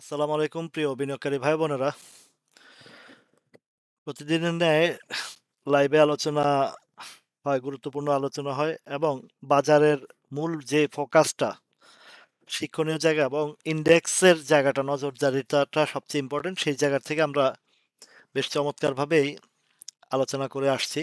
আসসালামু আলাইকুম প্রিয় বিনিয়োগকারী ভাই বোনেরা। প্রতিদিনের ন্যায় লাইভে আলোচনা হয়, গুরুত্বপূর্ণ আলোচনা হয় এবং বাজারের মূল যে ফোকাসটা শিক্ষণীয় জায়গা এবং ইন্ডেক্সের জায়গাটা নজরদারিতাটা সবচেয়ে ইম্পোর্টেন্ট সেই জায়গা থেকে আমরা বেশ চমৎকারভাবেই আলোচনা করে আসছি।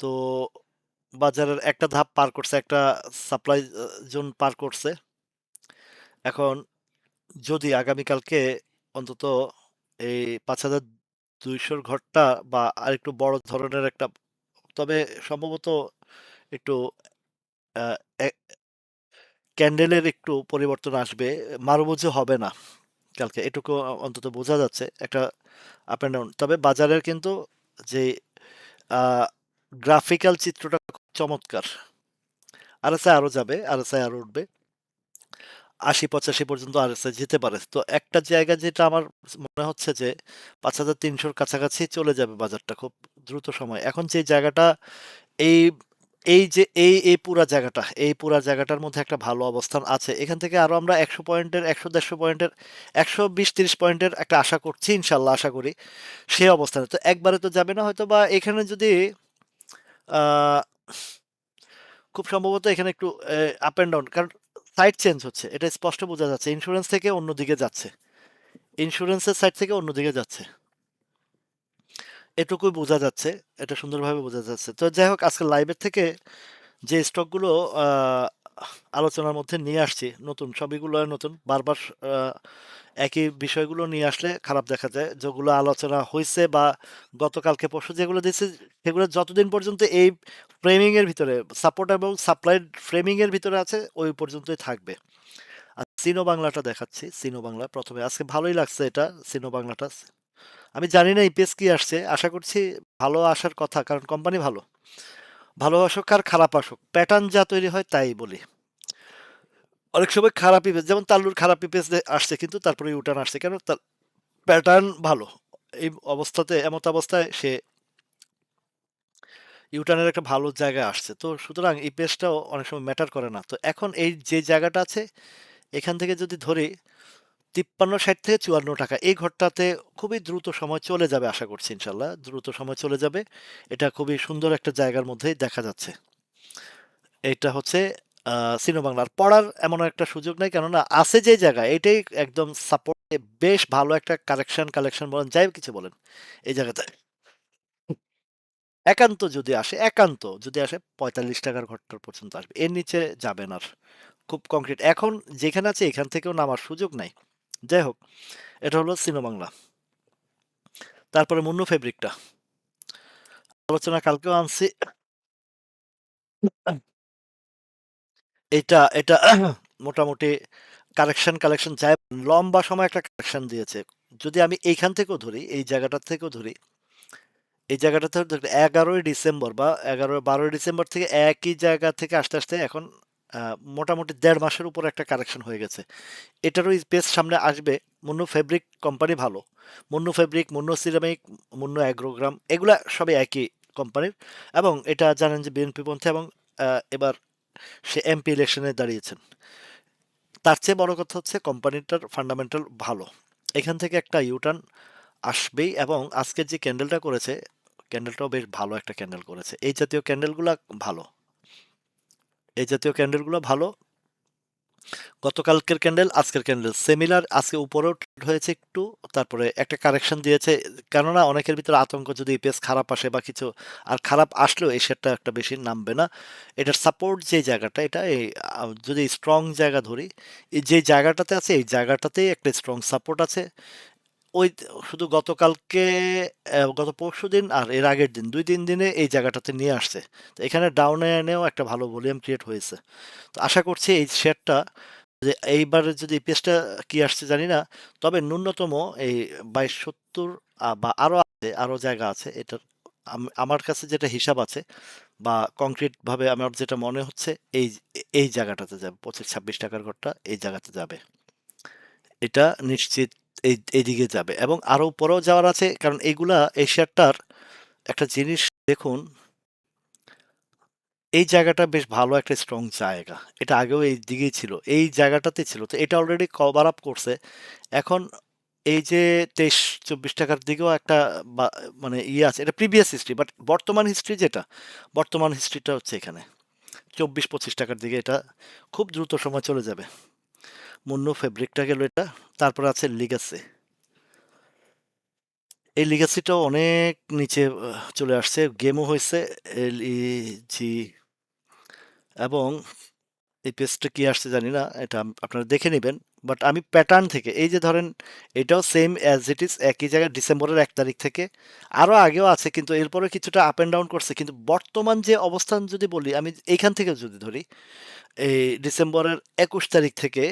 তো বাজারের একটা ধাপ পার করছে, একটা সাপ্লাই জোন পার করছে। এখন যদি আগামীকালকে অন্তত এই ৫,২০০ র ঘরটা বা আরেকটু বড় ধরনের একটা তবে সম্ভবত একটু ক্যান্ডেলের একটু পরিবর্তন আসবে। মারুমুজু হবে না কালকে। এটুকু অন্তত বোঝা যাচ্ছে। একটা আপ অ্যান্ড ডাউন। তবে বাজারের কিন্তু যে গ্রাফিক্যাল চিত্রটা খুব চমৎকার। RSI আরও যাবে, RSI আরও উঠবে। ৮০-৮৫ পর্যন্ত RSI যেতে পারে। তো একটা জায়গা যেটা আমার মনে হচ্ছে যে পাঁচ হাজার তিনশোর কাছাকাছি চলে যাবে বাজারটা খুব দ্রুত সময়ে। এখন যে জায়গাটা এই এই যে এই, এই পুরা জায়গাটা, এই পুরা জায়গাটার মধ্যে একটা ভালো অবস্থান আছে। এখান থেকে আরও আমরা ১০০ পয়েন্টের, একশো দেড়শো পয়েন্টের, ১২০-৩০ পয়েন্টের একটা আশা করছি ইনশাল্লাহ আশা করি। সেই অবস্থানে। তো একবারে তো যাবে না হয়তো বা এখানে যদি খুব সম্ভবত এখানে একটু আপ অ্যান্ড ডাউন কারণ সাইড চেঞ্জ হচ্ছে। এটা স্পষ্ট বোঝা যাচ্ছে। ইন্স্যুরেন্স থেকে অন্যদিকে যাচ্ছে। ইন্স্যুরেন্সের সাইড থেকে অন্যদিকে যাচ্ছে। এটুকুই বোঝা যাচ্ছে। এটা সুন্দরভাবে বোঝা যাচ্ছে। তো যাই হোক, আজকে লাইভের থেকে যে স্টকগুলো আলোচনার মধ্যে নিয়ে আসছি নতুন সবইগুলো নতুন। বারবার একই বিষয়গুলো নিয়ে আসলে খারাপ দেখা যায়। যেগুলো আলোচনা হয়েছে বা গতকালকে পরশু যেগুলো দিছি সেগুলো যতদিন পর্যন্ত এই ফ্রেমিংয়ের ভিতরে সাপোর্ট এবং সাপ্লাই ফ্রেমিংয়ের ভিতরে আছে, ওই পর্যন্তই থাকবে। আর সিনো বাংলাটা দেখাচ্ছি। সিনো বাংলা প্রথমে আজকে ভালোই লাগছে এটা সিনো বাংলাটা। আমি জানি না ইপিএস কি আসছে। আশা করছি ভালো আসার কথা, কারণ কোম্পানি ভালো। ভালো আসুক আর খারাপ আসুক। প্যাটার্ন যা তৈরি হয় তাই বলি। অনেক সময় খারাপ ইপিএস যেমন তাল্লুর খারাপ দে আসছে, কিন্তু তারপরে ইউটার্ন আসছে। কেন? তার প্যাটার্ন ভালো। এই অবস্থাতে, এমত অবস্থায় সে ইউটার্নের একটা ভালো জায়গায় আসছে। তো সুতরাং ইপিএসটাও অনেক সময় ম্যাটার করে না। তো এখন এই যে জায়গাটা আছে, এখান থেকে যদি ধরি ৫৩.৬০ থেকে ৳৫৪ এই ঘরটাতে খুবই দ্রুত সময় চলে যাবে আশা করছি ইনশাল্লাহ দ্রুত সময় চলে যাবে। এটা খুবই সুন্দর একটা জায়গার মধ্যেই দেখা যাচ্ছে। এটা হচ্ছে আ সিনো বাংলার। পড়ার এমন একটা সুযোগ নেই কেননা আছে যে জায়গায় এটাই একদম সাপোর্ট বেশ ভালো একটা কালেকশন কালেকশন বলেন যাই কিছু বলেন এই জায়গাতে। একান্ত যদি আসে, একান্ত যদি আসে পঁয়তাল্লিশ টাকার ঘরটার পর্যন্ত আসবে। এর নিচে যাবে না আর। খুব কংক্রিট। এখন যেখানে আছে এখান থেকেও নামার সুযোগ নাই। যাই হোক, এটা হলো সিনো বাংলা। তারপরে মুন্নু ফেব্রিকটা। আলোচনা কালকেও আনছি। এটা, এটা মোটামুটি কালেকশন কালেকশন যায় লম্বা সময় একটা কালেকশন দিয়েছে। যদি আমি এইখান থেকেও ধরি, এই জায়গাটা থেকেও ধরি। এই জায়গাটা থেকে ধরি ১১ই ডিসেম্বর বা ১১-১২ই ডিসেম্বর থেকে একই জায়গা থেকে আস্তে আস্তে এখন মোটামুটি দেড় মাসের উপর একটা কারেকশন হয়ে গেছে। এটারও স্পেস সামনে আসবে। মুন্নু ফেব্রিক কোম্পানি ভালো। মুন্নু ফেব্রিক, মুন্নু সিরামিক, মুন্নু অ্যাগ্রোগ্রাম এগুলা সবই একই কোম্পানির এবং এটা জানেন যে বিএনপিপন্থী এবং এবার সে এমপি ইলেকশনে দাঁড়িয়েছেন। তার চেয়ে বড় কথা হচ্ছে কোম্পানিটার ফান্ডামেন্টাল ভালো। এখান থেকে একটা ইউটার্ন আসবেই এবং আজকের যে ক্যান্ডেলটা করেছে, ক্যান্ডেলটাও বেশ ভালো একটা ক্যান্ডেল করেছে। এই জাতীয় ক্যান্ডেলগুলো ভালো। এই জাতীয় ক্যান্ডেলগুলো ভালো। গতকালকের ক্যান্ডেল, আজকের ক্যান্ডেল সেমিলার আজকে উপরেও ট্রেড হয়েছে একটু। তারপরে একটা কারেকশন দিয়েছে। কেননা অনেকের ভিতরে আতঙ্ক যদি ইপিএস খারাপ আসে বা কিছু আর খারাপ আসলেও এই শেয়ারটা একটা বেশি নামবে না। এটার সাপোর্ট যে জায়গাটা এটা এই যদি স্ট্রং জায়গা ধরি, এই যে জায়গাটাতে আছে এই জায়গাটাতেই একটা স্ট্রং সাপোর্ট আছে। ওই শুধু গতকালকে গত পরশু দিন আর এর আগের দিন ২-৩ দিনে এই জায়গাটাতে নিয়ে আসছে। তো এখানে ডাউনে এনেও একটা ভালো ভলিউম ক্রিয়েট হয়েছে। তো আশা করছি এই শেয়ারটা যে এইবারে যদি ইপিএসটা কি আসছে জানি না। তবে ন্যূনতম এই বাইশ সত্তর বা আরও আছে, আরও জায়গা আছে। এটার আমার কাছে যেটা হিসাব আছে বা কংক্রিটভাবে আমার যেটা মনে হচ্ছে এই এই জায়গাটাতে যাবে। পঁচিশ ছাব্বিশ টাকার ঘরটা এই জায়গাতে যাবে। এটা নিশ্চিত এই এইদিকে যাবে এবং আরও উপরেও যাওয়ার আছে কারণ এগুলা এই শেয়ারটার একটা জিনিস দেখুন এই জায়গাটা বেশ ভালো একটা স্ট্রং জায়গা। এটা আগেও এই দিকেই ছিল। এই জায়গাটাতে ছিল। তো এটা অলরেডি কভার আপ করছে। এখন এই যে ২৩-২৪ টাকার দিকেও একটা মানে ইয়ে আছে। এটা প্রিভিয়াস হিস্ট্রি বাট বর্তমান হিস্ট্রি যেটা, বর্তমান হিস্ট্রিটা হচ্ছে এখানে। ২৪-২৫ টাকার দিকে এটা খুব দ্রুত সময় চলে যাবে। মুন্নু ফেব্রিকটা গেল এটা। তারপর আছে লিগ্যাসি। এই লিগ্যাসিটাও অনেক নিচে চলে আসছে। গেমও হয়েছে এল এলইজি এবং এই পেজটা কী আসছে জানি না। এটা আপনারা দেখে নেবেন। বাট আমি প্যাটার্ন থেকে, এই যে ধরেন, এটাও সেম অ্যাজ ইট ইজ একই জায়গায় ডিসেম্বরের এক তারিখ থেকে আরও আগেও আছে, কিন্তু এরপরে কিছুটা আপ অ্যান্ড ডাউন করছে কিন্তু বর্তমান যে অবস্থান যদি বলি, আমি এইখান থেকে যদি ধরি, এই ডিসেম্বরের একুশ তারিখ থেকে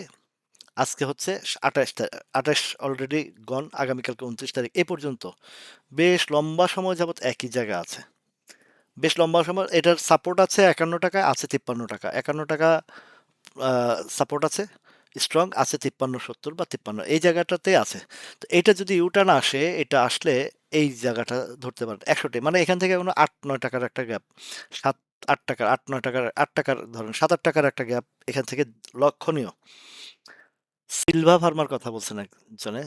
আজকে হচ্ছে আঠাশ তারিখ আঠাশ অলরেডি গন আগামীকালকে উনত্রিশ তারিখ। এ পর্যন্ত বেশ লম্বা সময় যাবত একই জায়গা আছে। বেশ লম্বা সময়, এটার সাপোর্ট আছে একান্ন টাকা আছে তিপ্পান্ন টাকা। একান্ন টাকা সাপোর্ট আছে স্ট্রং আছে তিপ্পান্ন, সত্তর বা তিপ্পান্ন। এই জায়গাটাতে আছে। তো এটা যদি ইউটার্ন আসে, এটা আসলে এই জায়গাটা ধরতে পারেন একশোটি মানে এখান থেকে কোনো আট, নয় টাকার একটা গ্যাপ সাত, আট টাকার, আট, নয় টাকার, আট টাকার, ধরেন সাত, আট টাকার একটা গ্যাপ এখান থেকে লক্ষণীয়। সিলভা ফার্মার কথা বলছেন একজনে।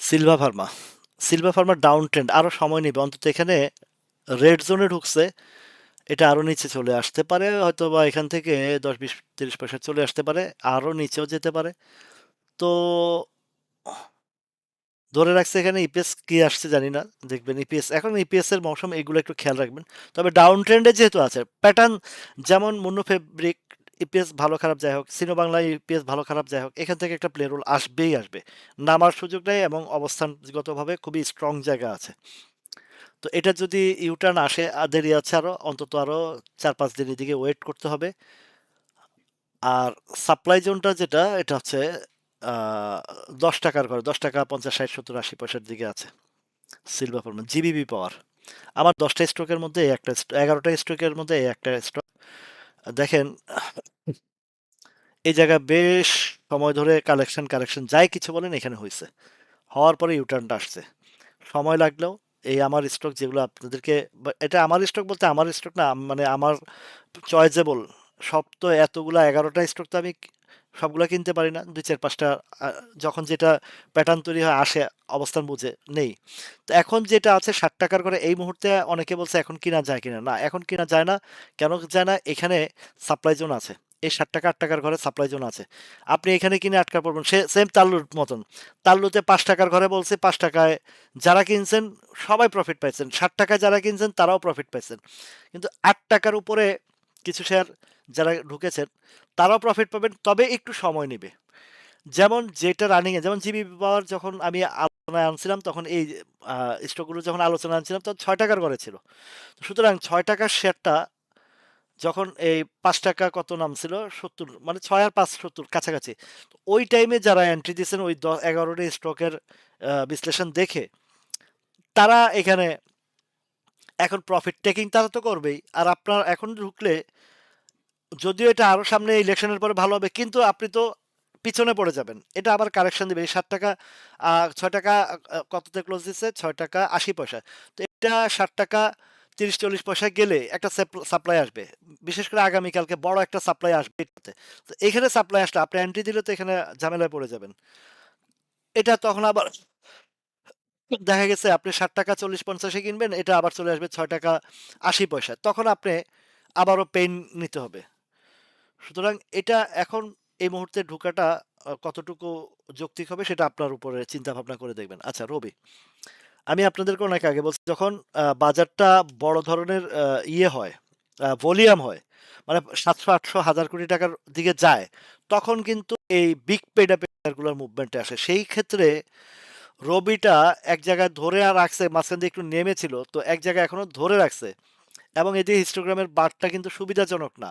সিলভা ফার্মা সিলভা ফার্মার ডাউন ট্রেন্ড, আরও সময় নেবে। অন্তত এখানে রেড জোনে ঢুকছে। এটা আরও নিচে চলে আসতে পারে হয়তো বা এখান থেকে দশ, বিশ, তিরিশ পয়সা চলে আসতে পারে, আরও নিচেও যেতে পারে। তো ধরে রাখছে এখানে ইপিএস কি আসছে জানি না, দেখবেন ইপিএস এখন ইপিএস এর মৌসুম এগুলো একটু খেয়াল রাখবেন। তবে ডাউন ট্রেন্ডে যেহেতু আছে প্যাটার্ন যেমন মুন্নু ফেব্রিক ইপিএস ভালো খারাপ যাই হোক, সিনো বাংলা ইপিএস ভালো খারাপ যাই হোক, এখান থেকে একটা প্লে রোল আসবেই আসবে। নামার সুযোগ নেই এবং অবস্থানগতভাবে খুবই স্ট্রং জায়গা আছে। তো এটা যদি ইউটার্ন আসে দেরি আছে আরও অন্তত আরও চার পাঁচ দিনের দিকে ওয়েট করতে হবে। আর সাপ্লাই জোনটা যেটা, এটা হচ্ছে দশ টাকার করে দশ টাকা, পঞ্চাশ, ষাট, সত্তর, আশি পয়সার দিকে আছে সিলভার ফর্মা জিবিবি পাওয়ার আমার দশটা স্ট্রোকের মধ্যে একটা এগারোটা স্ট্রোকের মধ্যে একটা স্ট্রোক দেখেন, এই জায়গা বেশ সময় ধরে কালেকশন কালেকশন যাই কিছু বলেন, এখানে হয়েছে হওয়ার পরে ইউটার্নটা আসছে। সময় লাগলেও এই আমার স্টক যেগুলো আপনাদেরকে এটা আমার স্টক বলতে আমার স্টক না মানে আমার চয়েজেবল সব তো এতগুলা এগারোটা স্টক তো আমি সবগুলা কিনতে পারি না। দুই চার পাঁচটা যখন যেটা প্যাটার্ন তৈরি হয় আসে, অবস্থান বুঝে, নেই। তো এখন যেটা আছে ষাট টাকার করে এই মুহূর্তে অনেকে বলছে এখন কিনা যায় কিনা। না, এখন কিনা যায় না। কেন যায় না? এখানে সাপ্লাই জোন আছে। এই ষাট টাকা, আট টাকার ঘরে সাপ্লাই জোন আছে। আপনি এখানে কিনে আটকা পড়বেন। সে সেম তাল্লুর মতন। তাল্লুতে পাঁচ টাকার ঘরে বলছে পাঁচ টাকায় যারা কিনছেন সবাই প্রফিট পাইছেন। ষাট টাকায় যারা কিনছেন তারাও প্রফিট পাইছেন। কিন্তু আট টাকার উপরে কিছু শেয়ার যারা ঢুকেছেন, তারাও প্রফিট পাবেন, তবে একটু সময় নেবে। যেমন যেটা রানিংয়ে যেমন জিবি পাওয়ার যখন আমি আলোচনায় আনছিলাম, তখন এই স্টকগুলো যখন আলোচনা আনছিলাম, তখন ছয় টাকার ঘরে ছিল। সুতরাং ছয় টাকার শেয়ারটা যখন এই পাঁচ টাকা কত নাম ছিল সত্তর মানে ছয় আর পাঁচ সত্তর কাছাকাছি। ওই টাইমে যারা এন্ট্রি দিয়েছেন, ওই দশ, এগারোটি স্টকের বিশ্লেষণ দেখে, তারা এখানে এখন প্রফিট টেকিং তারা তো করবেই। আর আপনার এখন ঢুকলে যদিও এটা আরও সামনে ইলেকশনের পরে ভালো হবে, কিন্তু আপনি তো পিছনে পড়ে যাবেন। এটা আবার কারেকশন দিবে। ষাট টাকা ছয় টাকা কততে ক্লোজ দিচ্ছে? ছয় টাকা আশি পয়সা। তো এটা ষাট টাকা তিরিশ, চল্লিশ পয়সায় গেলে একটা সাপ্লাই আসবে। বিশেষ করে আগামীকালকে বড় একটা সাপ্লাই আসবে এটাতে। তো এখানে সাপ্লাই আসলে আপনি এন্ট্রি দিলে তো এখানে ঝামেলায় পড়ে যাবেন। এটা তখন আবার দেখা গেছে আপনি ষাট টাকা চল্লিশ পঞ্চাশে কিনবেন, এটা আবার চলে আসবে ছয় টাকা আশি পয়সা। তখন আপনি আবারও পেইন নিতে হবে। সুতরাং এটা এখন এই মুহূর্তে ঢোকাটা কতটুকু যৌক্তিক হবে সেটা আপনার উপরে চিন্তা ভাবনা করে দেখবেন। আচ্ছা রবি, আমি আপনাদেরকে অনেক আগে বলছি, যখন বাজারটা বড় ধরনের ইয়ে হয় ভলিউম হয় মানে সাতশো, আটশো, হাজার কোটি টাকার দিকে যায়, তখন কিন্তু এই বিগ পেডা পেডারগুলোর মুভমেন্টে আসে। সেই ক্ষেত্রে রবিটা এক জায়গায় ধরে আর রাখছে, মাঝখান দিয়ে একটু নেমেছিল, তো এক জায়গায় এখনও ধরে রাখছে। এবং এদিকে হিস্টোগ্রামের বারটা কিন্তু সুবিধাজনক না।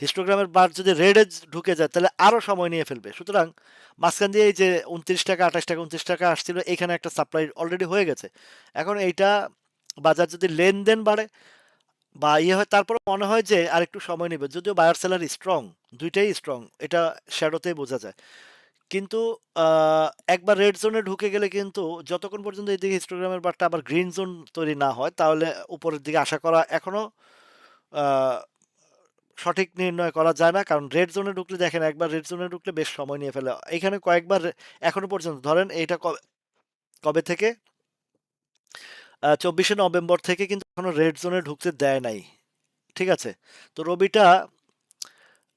হিস্টোগ্রামের বার যদি রেডে ঢুকে যায়, তাহলে আরও সময় নিয়ে ফেলবে। সুতরাং মাঝখান দিয়ে এই যে উনত্রিশ টাকা, আঠাশ টাকা, উনত্রিশ টাকা আসছিল, এখানে একটা সাপ্লাই অলরেডি হয়ে গেছে। এখন এইটা বাজার যদি লেনদেন বাড়ে বা ইয়ে হয় তারপরে মনে হয় যে আর একটু সময় নেবে। যদিও বায়ার সেলার স্ট্রং দুইটাই স্ট্রং এটা শ্যাডোতেই বোঝা যায়। কিন্তু একবার রেড জোনে ঢুকে গেলে কিন্তু যতক্ষণ পর্যন্ত এই এদিকে হিস্টোগ্রামের বারটা আবার গ্রিন জোন তৈরি না হয় তাহলে উপরের দিকে আশা করা এখনও আ সঠিক নির্ণয় করা যায় না। কারণ রেড জোনে ঢুকলে দেখেন একবার রেড জোনে ঢুকলে বেশ সময় নিয়ে ফেলে। এখানে কয়েকবার এখনও পর্যন্ত ধরেন এইটা কবে কবে থেকে? চব্বিশে নভেম্বর থেকে কিন্তু এখনও রেড জোনে ঢুকতে দেয় নাই। ঠিক আছে? তো রবিটা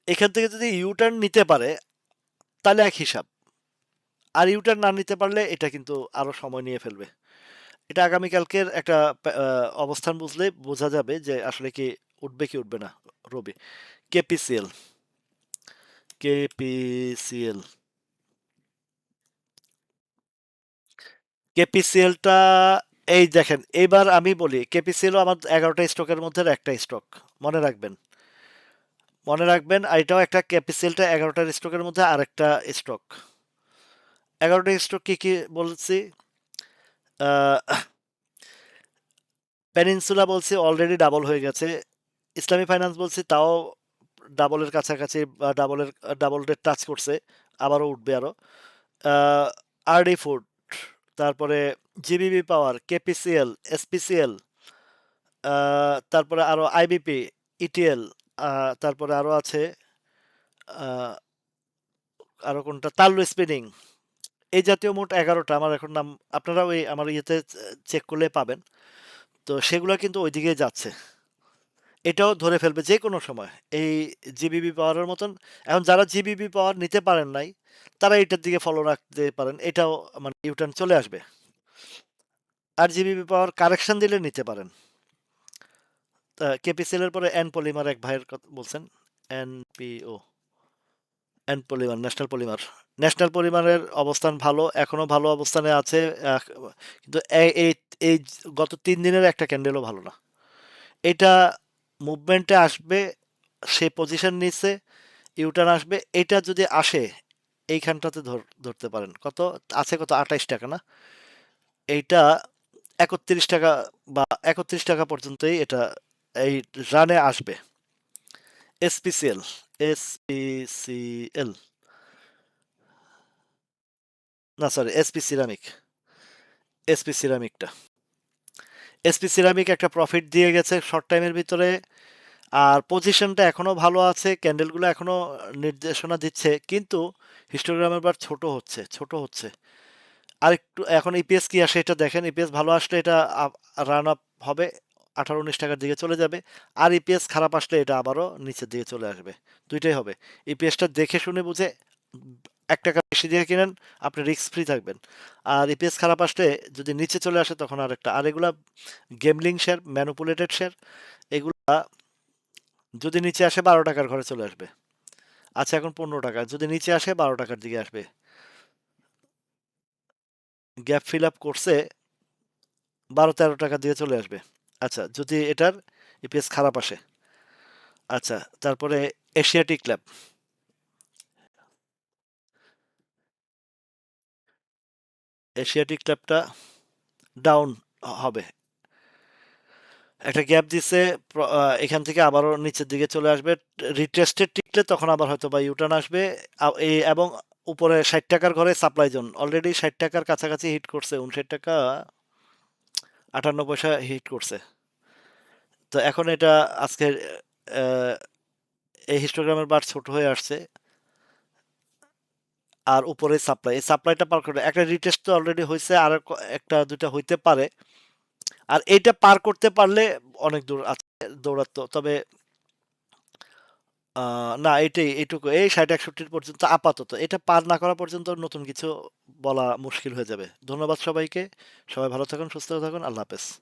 এখান থেকে যদি ইউ-টার্ন নিতে পারে, তাহলে এক হিসাব। আর ইউ-টার্ন না নিতে পারলে এটা কিন্তু আরও সময় নিয়ে ফেলবে। এটা আগামীকালকের একটা অবস্থান বুঝলে বোঝা যাবে যে আসলে কি উঠবে কি উঠবে না রবি। কেপিসিএল। কেপিসিএল। কেপিসিএলটা এই দেখেন এইবার আমি বলি কেপিসিএলও আমার এগারোটা স্টকের মধ্যে একটা স্টক। মনে রাখবেন। মনে রাখবেন এটাও একটা ক্যাপিসেলটা ১১ টার স্টকের মধ্যে আরেকটা স্টক। ১১ টা স্টক কী কি বলছি? পেনিনসুলা বলছি অলরেডি ডাবল হয়ে গেছে। ইসলামী ফাইন্যান্স বলছি তাও ডাবলের কাছাকাছি ডাবলের ডাবল রেট টাচ করছে। আবারও উঠবে আরও আরডি ফুড, তারপরে জিবিবি পাওয়ার, কেপিসিএল, এসপিসিএল, তারপরে আরও আইবিপি, ইটিএল, তারপরে আরও আছে আ আরও কোনটা? তাল্লু স্পিনিং। এই জাতীয় মোট এগারোটা আমার এখন নাম আপনারা ওই আমার ইয়েতে চেক করলে পাবেন। তো সেগুলো কিন্তু ওইদিকেই যাচ্ছে। এটাও ধরে ফেলবে যে কোনো সময়। এই জিবিবি পাওয়ারের মতন এখন যারা জিবিবি পাওয়ার নিতে পারেন নাই, তারা এটার দিকে ফলো রাখতে পারেন। এটাও মানে ইউ-টার্ন চলে আসবে। আর জিবিবি পাওয়ার কারেকশন দিলে নিতে পারেন। কেপিসিএল এর পরে এন পলিমার এক ভাইয়ের কথা বলছেন। NPO. N polymer, national polymer. National পলিমারের অবস্থান ভালো। এখনও ভালো অবস্থানে আছে। কিন্তু এই গত তিন দিনের একটা ক্যান্ডেলও ভালো না। এটা মুভমেন্টে আসবে, সে পজিশন নিচ্ছে, ইউ-টার্ন আসবে। এটা যদি আসে, এইখানটাতে ধর ধরতে পারেন। কত? আছে কত? ৳২৮ না? এইটা ৳৩১ বা ৳৩১ পর্যন্তই এটা এই রানে আসবে। SPCL, SPCL. না সরি এসপি সিরামিক। এসপি সিরামিকটা। এসপি সিরামিক একটা প্রফিট দিয়ে গেছে শর্ট টাইমের ভিতরে। আর পজিশনটা এখনও ভালো আছে। ক্যান্ডেলগুলো এখনও নির্দেশনা দিচ্ছে। কিন্তু হিস্টোগ্রামের বার ছোট হচ্ছে, ছোট হচ্ছে। আরেকটু এখন ইপিএস কি আসে এটা দেখেন। ইপিএস ভালো আসলে এটা রান আপ হবে। ৳১৮-১৯ টাকার দিকে চলে যাবে। আর ইপিএস খারাপ আসলে এটা আবারও নিচের দিকে চলে আসবে। দুইটাই হবে। ইপিএসটা দেখে শুনে বুঝে ৳১ বেশি দিয়ে কিনেন, আপনি রিস্ক ফ্রি থাকবেন। আর ইপিএস খারাপ আসলে যদি নিচে চলে আসে তখন আরেকটা। আর এগুলা গেমলিং শেয়ার, ম্যানুপুলেটেড শেয়ার। এগুলা যদি নিচে আসে বারো টাকার ঘরে চলে আসবে। আচ্ছা এখন ৳১৫ যদি নিচে আসে বারো টাকার দিকে আসবে। গ্যাপ ফিল আপ করছে ৳১২-১৩ দিয়ে চলে আসবে। আচ্ছা যদি এটার ইপিএস খারাপ আসে। আচ্ছা তারপরে এশিয়াটিক ল্যাব। এশিয়াটিক ল্যাবটা ডাউন হবে। একটা গ্যাপ দিছে এখান থেকে আবারও নিচের দিকে চলে আসবে। রিটেস্টেড টিকলে তখন আবার হয়তো বা ইউটার্ন আসবে। এবং উপরে ষাট টাকার ঘরে সাপ্লাই জোন। অলরেডি ষাট টাকার কাছাকাছি হিট করছে। ৳৫৯.৫৮ হিট করছে। তো এখন এটা আজকের এই হিস্টোগ্রামের বার ছোট হয়ে আসছে। আর উপরে সাপ্লাই। এই সাপ্লাইটা পার করে, একটা রিটেস্ট তো অলরেডি হয়েছে আর একটা ১ টা ২ টা হইতে পারে। আর এইটা পার করতে পারলে অনেক দূর আছে, দৌড়াতো। তবে আ না এটাই এটুকু এই ৬০-৬১ পর্যন্ত আপাতত। এটা পার না করা পর্যন্ত নতুন কিছু বলা মুশকিল হয়ে যাবে। ধন্যবাদ সবাইকে। সবাই ভালো থাকুন, সুস্থ থাকুন। আল্লাহ হাফেজ।